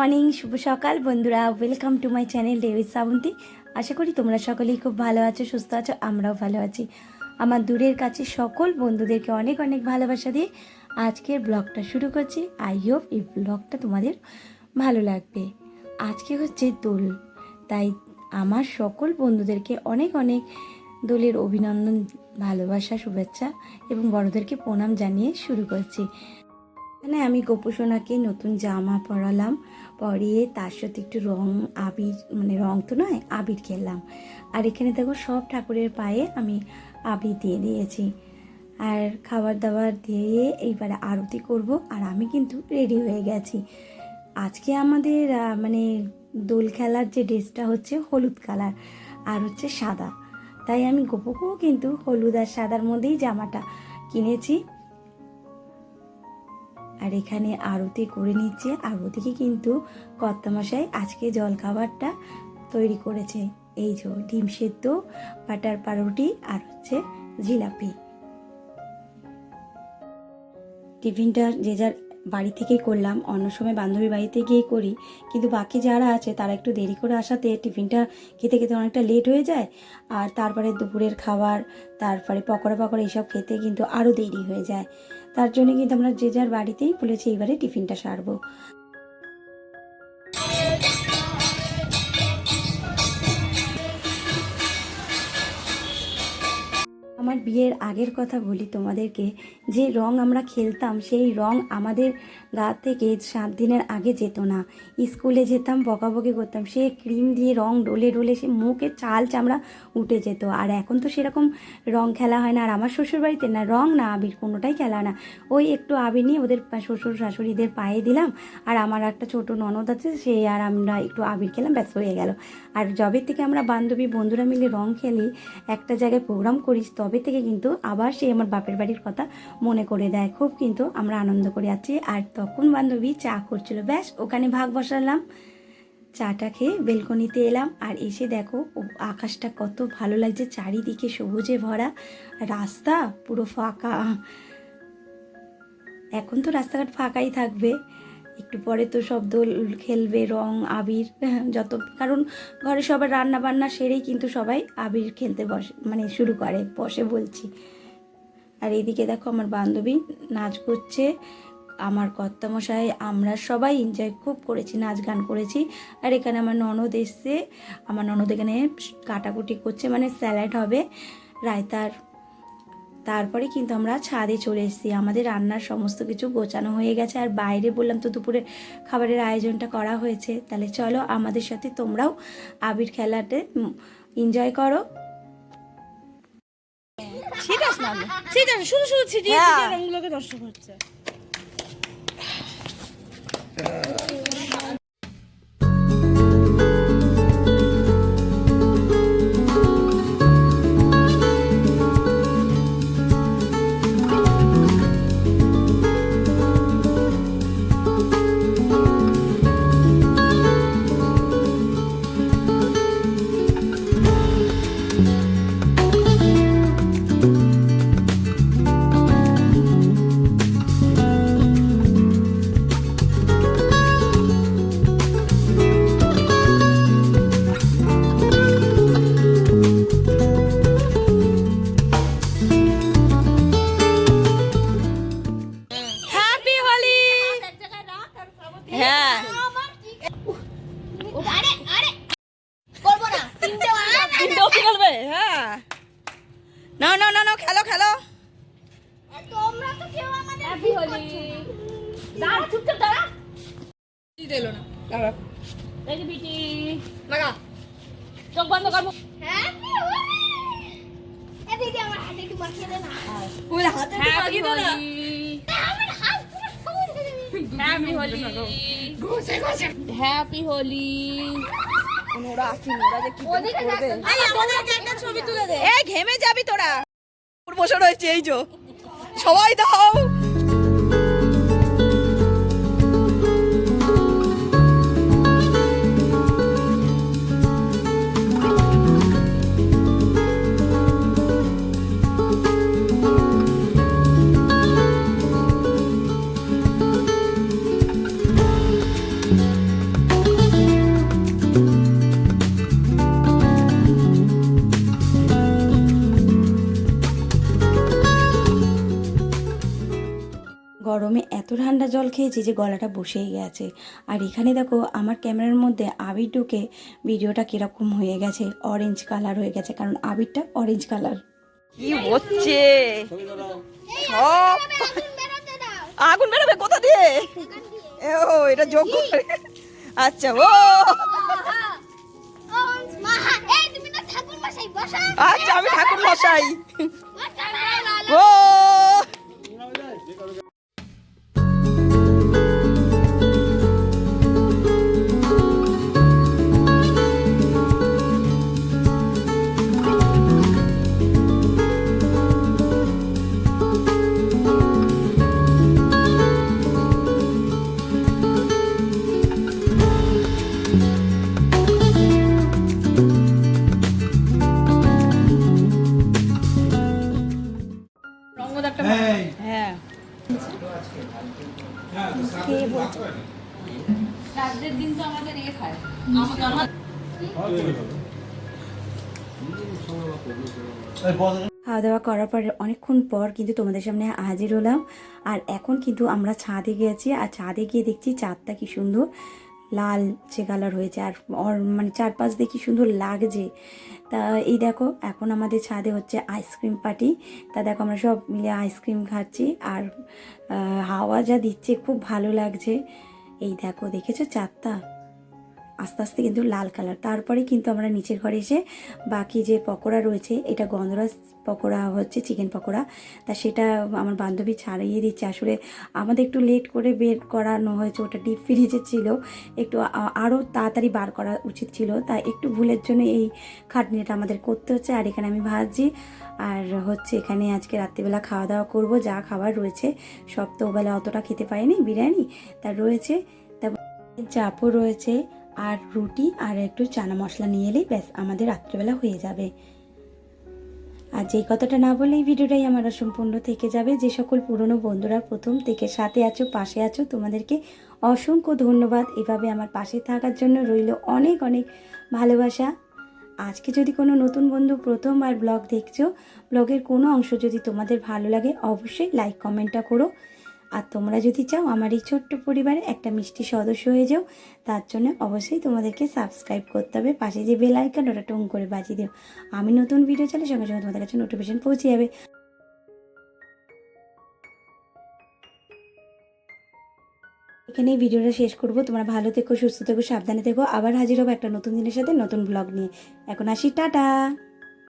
Morning, শুভ সকাল। বন্ধুরা welcome to my channel David Shrabanti আশা করি তোমরা সকলেই খুব ভালো আছো, সুস্থ আছো, আমরাও ভালো আছি। আমার দূরের কাছে সকল বন্ধুদেরকে অনেক অনেক ভালোবাসা দিয়ে আজকের ব্লগটা শুরু করছি। আই হোপ এই ব্লগটা তোমাদের ভালো লাগবে। আজকে হচ্ছে দোল। তাই আমার সকল বন্ধুদেরকে অনেক অনেক দোলের অভিনন্দন, ভালোবাসা, শুভেচ্ছা এবং বড়দেরকে প্রণাম জানিয়ে শুরু করছি। এখানে আমি গোপসোনাকে নতুন জামা পরালাম, পরিয়ে তার সাথে একটু রং, আবির মানে রং তো নয়, আবির খেললাম। আর এখানে দেখো সব ঠাকুরের পায়ে আমি আবির দিয়ে দিয়েছি। আর খাবার দাবার দিয়ে এইবারে আরতি করব আর আমি কিন্তু রেডি হয়ে গেছি। আজকে আমাদের মানে দোল খেলার যে ড্রেসটা হচ্ছে হলুদ কালার আর হচ্ছে সাদা। তাই আমি গোপকেও কিন্তু হলুদ আর সাদার মধ্যেই জামাটা কিনেছি। আর এখানে আরতি করে নিচ্ছে। আরতিকে কিন্তু কর্তামশাই আজকে জলখাবারটা তৈরি করেছে। এই যে ডিম সেদ্ধ, বাটার পাউরুটি আর হচ্ছে জিলাপি। টিফিনটা যে যার বাড়ি থেকেই করলাম। অন্য সময় বান্ধবীর বাড়িতে গিয়ে করি। কিন্তু বাকি যারা আছে, তারা একটু দেরি করে আসাতে টিফিনটা খেতে খেতে অনেকটা লেট হয়ে যায়। আর তারপরে দুপুরের খাবার, তারপরে পকোড়া পকোড়া এইসব খেতে কিন্তু আরও দেরি হয়ে যায়। তার জন্য কিন্তু আমরা যে যার বাড়িতেই বলেছি, এইবারে টিফিনটা সারবো। আমার বিয়ের আগের কথা বলি তোমাদেরকে, যে রং আমরা খেলতাম, সেই রং আমাদের গা থেকে সাত দিনের আগে যেত না। স্কুলে যেতাম, বকাবকি করতাম, সে ক্রিম দিয়ে রং ডলে ডলে সে মুখে চাল চামড়া উঠে যেত। আর এখন তো সেরকম রং খেলা হয় না, আর আমার শ্বশুর বাড়িতে না, রং না, আবির কোনোটাই খেলা না। ওই একটু আবির নিয়ে ওদের শ্বশুর শাশুড়িদের পায়ে দিলাম, আর আমার একটা ছোট ননদ আছে, সে আর আমরা একটু আবির খেলাম ব্যস্ত হয়ে গেল। আর যবে থেকে আমরা বান্ধবী বন্ধুরা মিলে রং খেলি, একটা জায়গায় প্রোগ্রাম করিস, তবে থেকে কিন্তু আবার সে আমার বাপের বাড়ির কথা মনে করে দেয়। খুব কিন্তু আমরা আনন্দ করে আছি। আর তখন বান্ধবী চা করছিল। ব্যাস, ওখানে ভাগ বসালাম। চাটা খেয়ে বেলকনিতে এলাম। আর এসে দেখো আকাশটা কত ভালো লাগছে। চারিদিকে সবুজে ভরা। রাস্তা পুরো ফাঁকা। এখন তো রাস্তাঘাট ফাঁকাই থাকবে। একটু পরে তো সব দোল খেলবে, রং, আবির যত, কারণ ঘরে সবার রান্না বান্না সেরেই কিন্তু সবাই আবির খেলতে বসে মানে শুরু করে, বসে বলছি। আর এইদিকে দেখো আমার বান্ধবী নাচ করছে, আমার কর্তামশাই, আমরা সবাই এনজয় খুব করেছি, নাচ গান করেছি। আর এখানে আমার ননদ এসছে, আমার ননদ এখানে কাটাকুটি করছে মানে স্যালাড হবে, রায়তার তারপরে কিন্তু আমরা ছাদে চলে এসেছি। আমাদের রান্নার সমস্ত কিছু গোছানো হয়ে গেছে। আর বাইরে বললাম তো দুপুরে খাবারের আয়োজনটা করা হয়েছে। তাহলে চলো আমাদের সাথে তোমরাও আবির খেলাতে এনজয় করো। ছিটাস না ছিটাস শুধু শুধু ছিটিয়ে হ্যাঁ। ছিটিয়ে রঙগুলোকে নষ্ট করছে। হ্যাঁ। খেলবে হ্যাঁ না না না না খেলো খেলো। দিলো না দাঁড়া লাগা চোখ বন্ধ করব ওই হাতে happy Holi happy Holi happy Holi ওরা আসেনি ওরা যে কি করবে? ছবি তুলে দে। এই ঘেমে যাবি তোরা। বসে রয়েছে এই যো। সবাই দাও। গরমে এত ঠান্ডা জল খেয়েছি যে গলাটা বসেই গেছে। আর এখানে দেখো আমার ক্যামেরার মধ্যে আবির ঢুকে ভিডিওটা কীরকম হয়ে গেছে অরেঞ্জ কালার হয়ে গেছে কারণ আবিরটা অরেঞ্জ কালার কি হচ্ছে? সব আগুন বেরোবে কোথা দিয়ে? ও এটা যোগ্য আচ্ছা ও। আচ্ছা আমি ঠাকুর মশাই ও। খাওয়া দাওয়া করার পর অনেকক্ষণ পর কিন্তু তোমাদের সামনে হাজির হলাম। আর এখন কিন্তু আমরা ছাদে গিয়েছি, আর ছাদে গিয়ে দেখছি চাঁদটা কি সুন্দর লাল যে কালার হয়েছে, আর মানে চারপাশ দেখি সুন্দর লাগছে। তা এই দেখো, এখন আমাদের ছাদে হচ্ছে আইসক্রিম পার্টি তা দেখো, আমরা সব মিলে আইসক্রিম খাচ্ছি, আর হাওয়া যা দিচ্ছে, খুব ভালো লাগছে। এই দেখো, দেখেছ চাঁদটা? আস্তে আস্তে কিন্তু লাল কালার। তারপরে কিন্তু আমরা নিচের ঘরে এসে বাকি যে পকোড়া রয়েছে, এটা গন্ধরাজ পকোড়া হচ্ছে, চিকেন পকোড়া। তা সেটা আমার বান্ধবী ছাড়িয়ে দিচ্ছে। আসলে আমাদের একটু লেট করে বের করানো হয়েছে, ওটা ডিপ ফ্রিজে ছিল। একটু আরও তাড়াতাড়ি বার করা উচিত ছিল। তা একটু ভুলের জন্য এই খাটনিটা আমাদের করতে হচ্ছে। আর এখানে আমি ভাজছি। আর হচ্ছে এখানে আজকে রাত্রিবেলা খাওয়া দাওয়া করব, যা খাবার রয়েছে। সব তো ওবেলা অতটা খেতে পারিনি, বিরিয়ানি। তা রয়েছে। তা চাপও রয়েছে। আর রুটি আর একটু চানা মশলা নিয়ে এলেই ব্যাস, আমাদের রাত্রেবেলা হয়ে যাবে। আর যেই কথাটা না বললেই ভিডিওটাই আমার অসম্পূর্ণ থেকে যাবে। যে সকল পুরনো বন্ধুরা প্রথম থেকে সাথে আছো, পাশে আছো, তোমাদেরকে অসংখ্য ধন্যবাদ। এভাবে আমার পাশে থাকার জন্য রইল অনেক অনেক ভালোবাসা। আজকে যদি কোনো নতুন বন্ধু প্রথম আর ব্লগ দেখছ, ব্লগের কোনো অংশ যদি তোমাদের ভালো লাগে, অবশ্যই লাইক কমেন্টটা করো। আর তোমরা যদি চাও আমার এই ছোট্ট পরিবারে একটা মিষ্টি সদস্য হয়ে যাও, তার জন্য অবশ্যই তোমাদেরকে সাবস্ক্রাইব করতে হবে। পাশে যে বেল আইকন ওটা টুং করে বাজিয়ে দিও। আমি নতুন ভিডিও চালে সঙ্গে সঙ্গে তোমাদের কাছে নোটিফিকেশন পৌঁছে যাবে। এখানেই ভিডিওটা শেষ করব। তোমরা ভালো থেকো, সুস্থ থেকো, সাবধানে থেকো। আবার হাজির হব একটা নতুন দিনের সাথে নতুন ব্লগ নিয়ে। এখন আসি, টাটা!